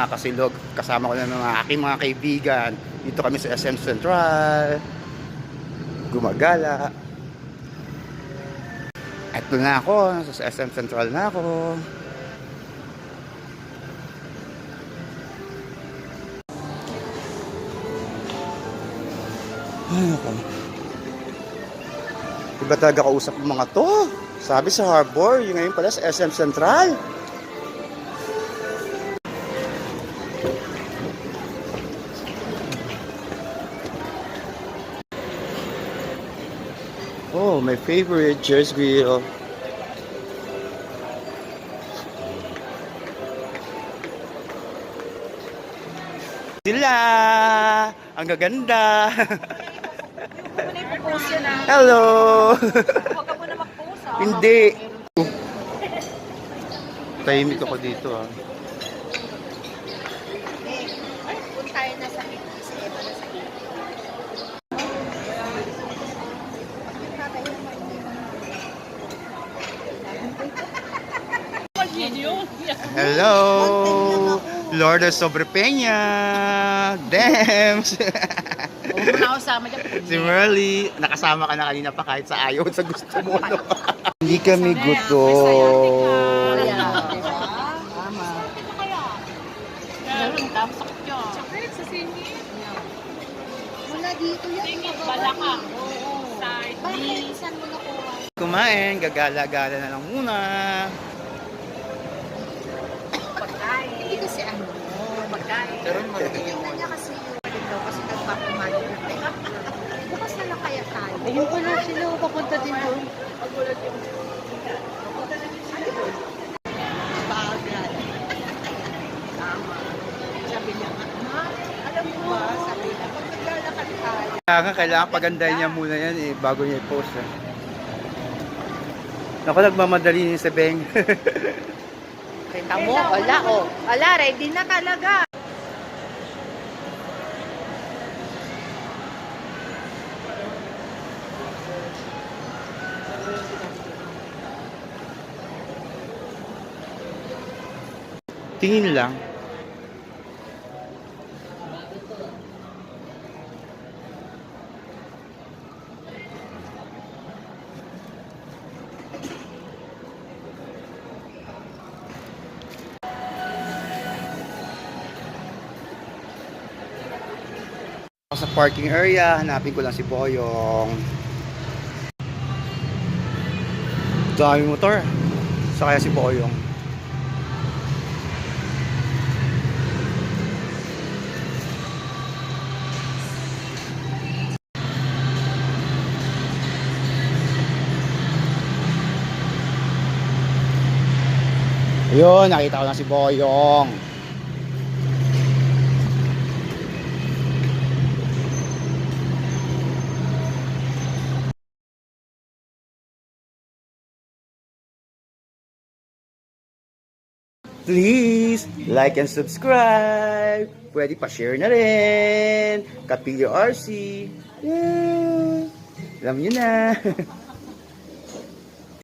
Mga kasilog, kasama ko na ng mga aking mga kaibigan. Dito kami sa SM Central. Gumagala. Ito na ako, nasa SM Central na ako. Ay, ako. Iba talaga kausap ng mga to. Sabi sa harbor, yung ngayon pala sa SM Central. Oh, my favorite Jersey Grill. Sila! Ang gaganda! Huwag mo na. Hello! Huwag ka muna mag-post. Hindi! Tahimik ako dito ah. Hello! Lourdes Sobrepeña! Dems! Huwag mo sama dyan. si Merly, nakasama ka na kanina pa kahit sa ayaw sa gusto mo. No? Hindi kami gutom. Mula dito yan. Side Bakit? Saan mo nakuha? Kumain, gagala-gala na lang muna. Pagkain. Hindi kasi ano. Pero malaki yung Tingnan niya kasi yung dito kasi nagpapamalo na tayo. Bukas na lang kaya tayo. Ayun pala sila, papunta din doon. Bagay. Tama. Sabi niya, ma, alam mo ba, sabi niya, pag naglalakad tayo, Kaya nga, kailangan pagandahin niya muna yan eh, bago niya i-post. Eh. Ako, nagmamadali ni si Beng. Kita mo, wala oh. Wala, ready na talaga. Tingin lang. Sa parking area, hanapin ko lang si Boyong. Daming motor. Sa kaya si Boyong. Ayun, nakita ko lang si Boyong. Please, like and subscribe. Pwede pa share na rin. Kapilyo RC. Yeah. Alam niyo na.